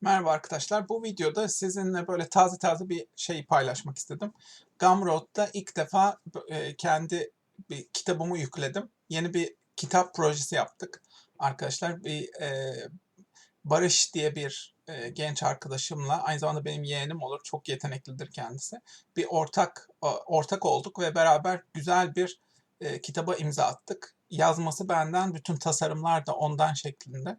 Merhaba arkadaşlar. Bu videoda sizinle böyle taze taze bir şey paylaşmak istedim. Gumroad'da ilk defa e, kendi bir kitabımı yükledim. Yeni bir kitap projesi yaptık. Arkadaşlar bir e, Barış diye bir e, genç arkadaşımla aynı zamanda benim yeğenim olur. Çok yeteneklidir kendisi. Bir ortak o- ortak olduk ve beraber güzel bir e, kitaba imza attık. Yazması benden, bütün tasarımlar da ondan şeklinde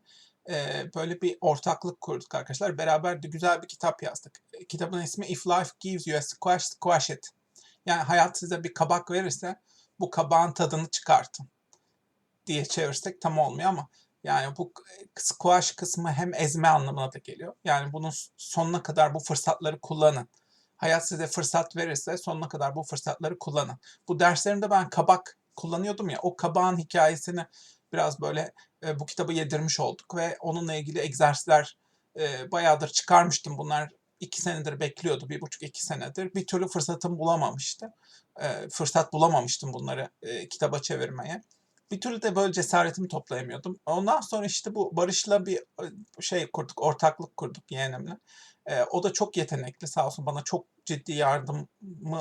e, böyle bir ortaklık kurduk arkadaşlar. Beraber de güzel bir kitap yazdık. Kitabın ismi If Life Gives You a Squash, Squash It. Yani hayat size bir kabak verirse bu kabağın tadını çıkartın diye çevirsek tam olmuyor ama yani bu squash kısmı hem ezme anlamına da geliyor. Yani bunun sonuna kadar bu fırsatları kullanın. Hayat size fırsat verirse sonuna kadar bu fırsatları kullanın. Bu derslerimde ben kabak kullanıyordum ya o kabağın hikayesini biraz böyle e, bu kitabı yedirmiş olduk ve onunla ilgili egzersizler e, bayağıdır çıkarmıştım. Bunlar iki senedir bekliyordu, bir buçuk iki senedir. Bir türlü fırsatım bulamamıştı. E, fırsat bulamamıştım bunları e, kitaba çevirmeye. Bir türlü de böyle cesaretimi toplayamıyordum. Ondan sonra işte bu Barış'la bir şey kurduk, ortaklık kurduk yeğenimle. E, o da çok yetenekli sağ olsun bana çok ciddi yardımı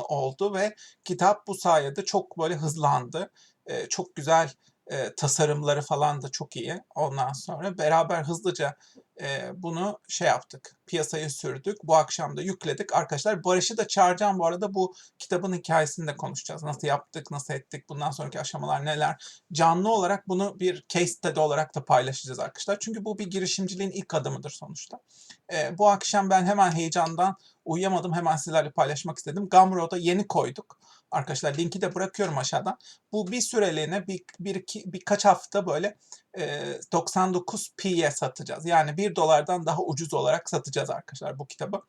oldu ve kitap bu sayede çok böyle hızlandı. E, çok güzel e, tasarımları falan da çok iyi. Ondan sonra beraber hızlıca e, bunu şey yaptık, piyasaya sürdük. Bu akşam da yükledik. Arkadaşlar Barış'ı da çağıracağım bu arada bu kitabın hikayesini de konuşacağız. Nasıl yaptık, nasıl ettik, bundan sonraki aşamalar neler. Canlı olarak bunu bir case study olarak da paylaşacağız arkadaşlar. Çünkü bu bir girişimciliğin ilk adımıdır sonuçta. E, bu akşam ben hemen heyecandan uyuyamadım. Hemen sizlerle paylaşmak istedim. Gumroad'a yeni koyduk. Arkadaşlar linki de bırakıyorum aşağıdan. Bu bir süreliğine bir, bir iki, birkaç hafta böyle e, 99p'ye satacağız. Yani 1 dolardan daha ucuz olarak satacağız arkadaşlar bu kitabı.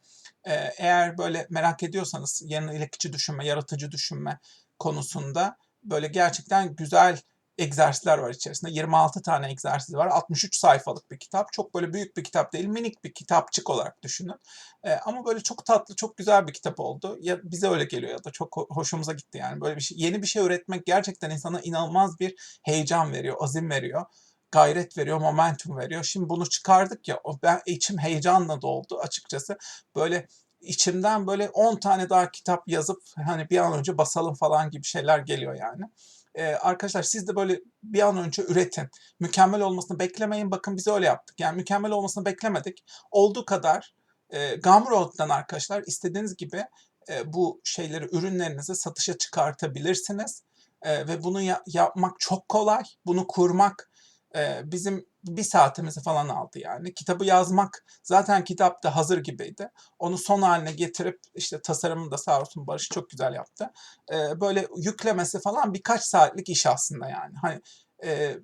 E, eğer böyle merak ediyorsanız yenilikçi düşünme, yaratıcı düşünme konusunda böyle gerçekten güzel egzersizler var içerisinde. 26 tane egzersiz var. 63 sayfalık bir kitap. Çok böyle büyük bir kitap değil. Minik bir kitapçık olarak düşünün. E, ama böyle çok tatlı, çok güzel bir kitap oldu. Ya bize öyle geliyor ya da çok ho- hoşumuza gitti yani. Böyle bir şey, yeni bir şey üretmek gerçekten insana inanılmaz bir heyecan veriyor, azim veriyor, gayret veriyor, momentum veriyor. Şimdi bunu çıkardık ya, ben içim heyecanla doldu açıkçası. Böyle içimden böyle 10 tane daha kitap yazıp hani bir an önce basalım falan gibi şeyler geliyor yani. Ee, arkadaşlar siz de böyle bir an önce üretin. Mükemmel olmasını beklemeyin. Bakın biz öyle yaptık. Yani mükemmel olmasını beklemedik. Olduğu kadar e, Gumroad'dan arkadaşlar istediğiniz gibi e, bu şeyleri, ürünlerinizi satışa çıkartabilirsiniz. E, ve bunu ya- yapmak çok kolay. Bunu kurmak e, bizim bir saatimizi falan aldı yani. Kitabı yazmak zaten kitap da hazır gibiydi. Onu son haline getirip işte tasarımını da sağ olsun Barış çok güzel yaptı. E, böyle yüklemesi falan birkaç saatlik iş aslında yani. Hani e,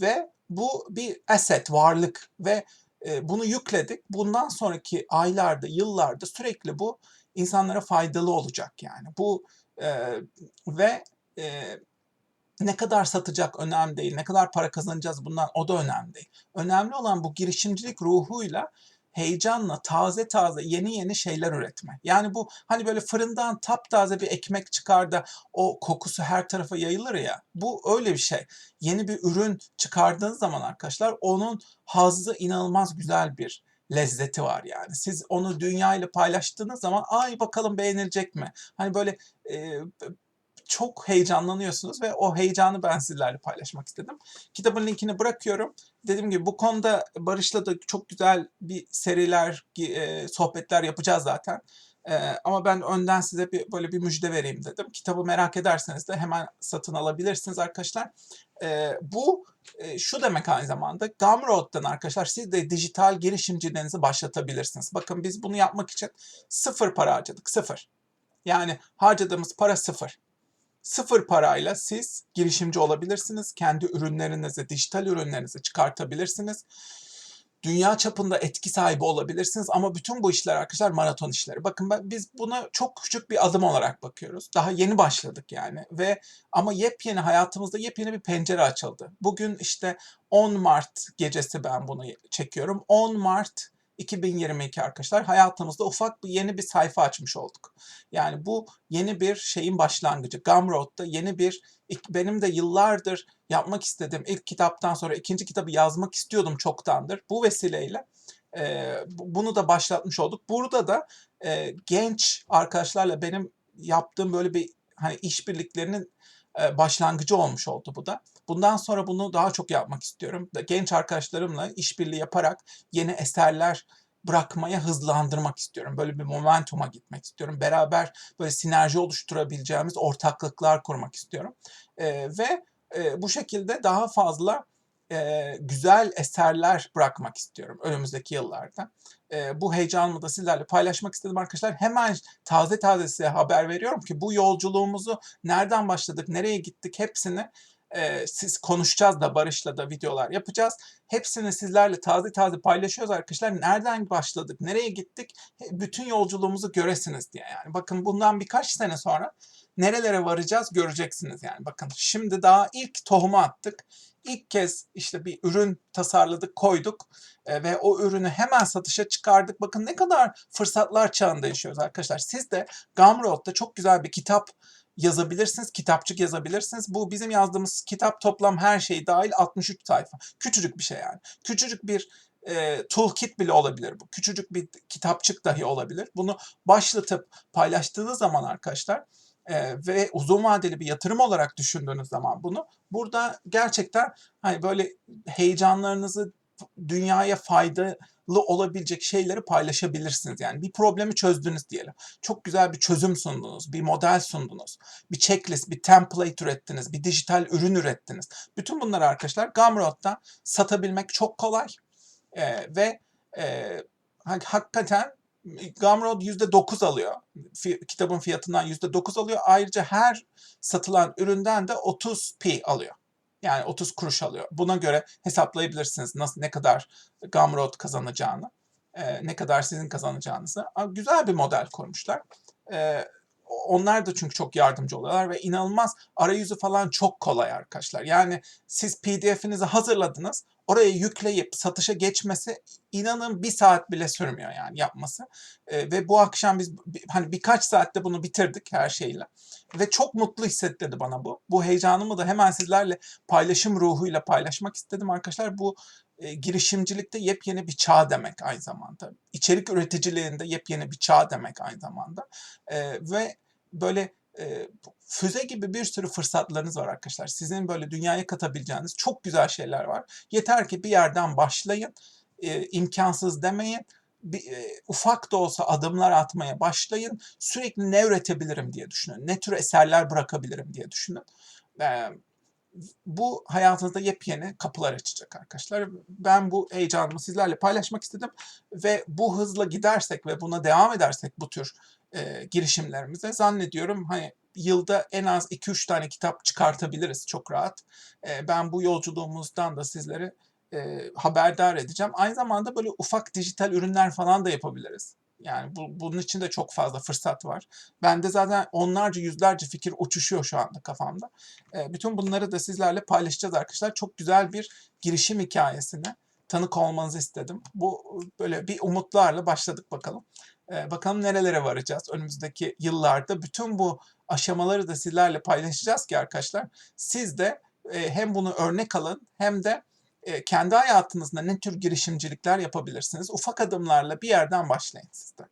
ve bu bir asset, varlık ve e, bunu yükledik. Bundan sonraki aylarda, yıllarda sürekli bu insanlara faydalı olacak yani. Bu e, ve e, ne kadar satacak önemli değil, ne kadar para kazanacağız bundan o da önemli değil. Önemli olan bu girişimcilik ruhuyla heyecanla taze taze yeni yeni şeyler üretme. Yani bu hani böyle fırından taptaze bir ekmek çıkar da o kokusu her tarafa yayılır ya. Bu öyle bir şey. Yeni bir ürün çıkardığınız zaman arkadaşlar onun hazzı inanılmaz güzel bir lezzeti var yani. Siz onu dünya ile paylaştığınız zaman ay bakalım beğenilecek mi? Hani böyle e, çok heyecanlanıyorsunuz ve o heyecanı ben sizlerle paylaşmak istedim. Kitabın linkini bırakıyorum. Dediğim gibi bu konuda Barış'la da çok güzel bir seriler, e, sohbetler yapacağız zaten. E, ama ben önden size bir böyle bir müjde vereyim dedim. Kitabı merak ederseniz de hemen satın alabilirsiniz arkadaşlar. E, bu şu demek aynı zamanda Gumroad'dan arkadaşlar siz de dijital girişimciliğinizi başlatabilirsiniz. Bakın biz bunu yapmak için sıfır para harcadık. Sıfır. Yani harcadığımız para sıfır. Sıfır parayla siz girişimci olabilirsiniz. Kendi ürünlerinizi, dijital ürünlerinizi çıkartabilirsiniz. Dünya çapında etki sahibi olabilirsiniz ama bütün bu işler arkadaşlar maraton işleri. Bakın ben, biz buna çok küçük bir adım olarak bakıyoruz. Daha yeni başladık yani ve ama yepyeni hayatımızda yepyeni bir pencere açıldı. Bugün işte 10 Mart gecesi ben bunu çekiyorum. 10 Mart 2022 arkadaşlar hayatımızda ufak bir yeni bir sayfa açmış olduk. Yani bu yeni bir şeyin başlangıcı. Gumroad'da yeni bir benim de yıllardır yapmak istediğim ilk kitaptan sonra ikinci kitabı yazmak istiyordum çoktandır. Bu vesileyle E, bu- bunu da başlatmış olduk. Burada da e, genç arkadaşlarla benim yaptığım böyle bir hani işbirliklerinin e, başlangıcı olmuş oldu bu da. Bundan sonra bunu daha çok yapmak istiyorum. Genç arkadaşlarımla işbirliği yaparak yeni eserler bırakmaya hızlandırmak istiyorum. Böyle bir momentuma gitmek istiyorum. Beraber böyle sinerji oluşturabileceğimiz ortaklıklar kurmak istiyorum. E, ve e, bu şekilde daha fazla e, güzel eserler bırakmak istiyorum önümüzdeki yıllarda. E, bu heyecanımı da sizlerle paylaşmak istedim arkadaşlar. Hemen taze taze size haber veriyorum ki bu yolculuğumuzu nereden başladık, nereye gittik hepsini e, siz konuşacağız da Barış'la da videolar yapacağız. Hepsini sizlerle taze taze paylaşıyoruz arkadaşlar. Nereden başladık, nereye gittik, bütün yolculuğumuzu göresiniz diye yani. Bakın bundan birkaç sene sonra nerelere varacağız göreceksiniz yani. Bakın şimdi daha ilk tohumu attık. İlk kez işte bir ürün tasarladık, koyduk e, ve o ürünü hemen satışa çıkardık. Bakın ne kadar fırsatlar çağında yaşıyoruz arkadaşlar. Siz de Gumroad'da çok güzel bir kitap yazabilirsiniz, kitapçık yazabilirsiniz. Bu bizim yazdığımız kitap toplam her şey dahil 63 sayfa. Küçücük bir şey yani. Küçücük bir e, toolkit bile olabilir bu. Küçücük bir kitapçık dahi olabilir. Bunu başlatıp paylaştığınız zaman arkadaşlar e, ve uzun vadeli bir yatırım olarak düşündüğünüz zaman bunu burada gerçekten hani böyle heyecanlarınızı dünyaya faydalı olabilecek şeyleri paylaşabilirsiniz. Yani bir problemi çözdünüz diyelim. Çok güzel bir çözüm sundunuz, bir model sundunuz, bir checklist, bir template ürettiniz, bir dijital ürün ürettiniz. Bütün bunları arkadaşlar Gumroad'da satabilmek çok kolay Ee, ve e, hak- hakikaten Gumroad %9 alıyor. Fi- kitabın fiyatından %9 alıyor. Ayrıca her satılan üründen de 30p alıyor. Yani 30 kuruş alıyor. Buna göre hesaplayabilirsiniz nasıl ne kadar Gumroad kazanacağını, e, ne kadar sizin kazanacağınızı. Güzel bir model kurmuşlar. E, onlar da çünkü çok yardımcı oluyorlar ve inanılmaz arayüzü falan çok kolay arkadaşlar. Yani siz PDF'inizi hazırladınız, oraya yükleyip satışa geçmesi inanın bir saat bile sürmüyor yani yapması. E, ve bu akşam biz bi- hani birkaç saatte bunu bitirdik her şeyle. Ve çok mutlu hissettirdi bana bu. Bu heyecanımı da hemen sizlerle paylaşım ruhuyla paylaşmak istedim arkadaşlar. Bu e, girişimcilikte yepyeni bir çağ demek aynı zamanda. İçerik üreticiliğinde yepyeni bir çağ demek aynı zamanda. E, ve böyle e, füze gibi bir sürü fırsatlarınız var arkadaşlar. Sizin böyle dünyaya katabileceğiniz çok güzel şeyler var. Yeter ki bir yerden başlayın. E, imkansız demeyin. Bir, e, ufak da olsa adımlar atmaya başlayın. Sürekli ne üretebilirim diye düşünün. Ne tür eserler bırakabilirim diye düşünün. E, bu hayatınızda yepyeni kapılar açacak arkadaşlar. Ben bu heyecanımı sizlerle paylaşmak istedim ve bu hızla gidersek ve buna devam edersek bu tür e, girişimlerimize zannediyorum hani yılda en az 2-3 tane kitap çıkartabiliriz çok rahat. E, ben bu yolculuğumuzdan da sizleri e, haberdar edeceğim. Aynı zamanda böyle ufak dijital ürünler falan da yapabiliriz. Yani bu, bunun için de çok fazla fırsat var. Bende zaten onlarca yüzlerce fikir uçuşuyor şu anda kafamda. E, bütün bunları da sizlerle paylaşacağız arkadaşlar. Çok güzel bir girişim hikayesine tanık olmanızı istedim. Bu böyle bir umutlarla başladık bakalım. E, bakalım nerelere varacağız önümüzdeki yıllarda. Bütün bu aşamaları da sizlerle paylaşacağız ki arkadaşlar siz de e, hem bunu örnek alın hem de e, kendi hayatınızda ne tür girişimcilikler yapabilirsiniz. Ufak adımlarla bir yerden başlayın siz de.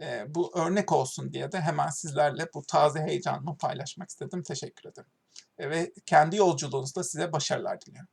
E, bu örnek olsun diye de hemen sizlerle bu taze heyecanımı paylaşmak istedim. Teşekkür ederim. E, ve kendi yolculuğunuzda size başarılar diliyorum.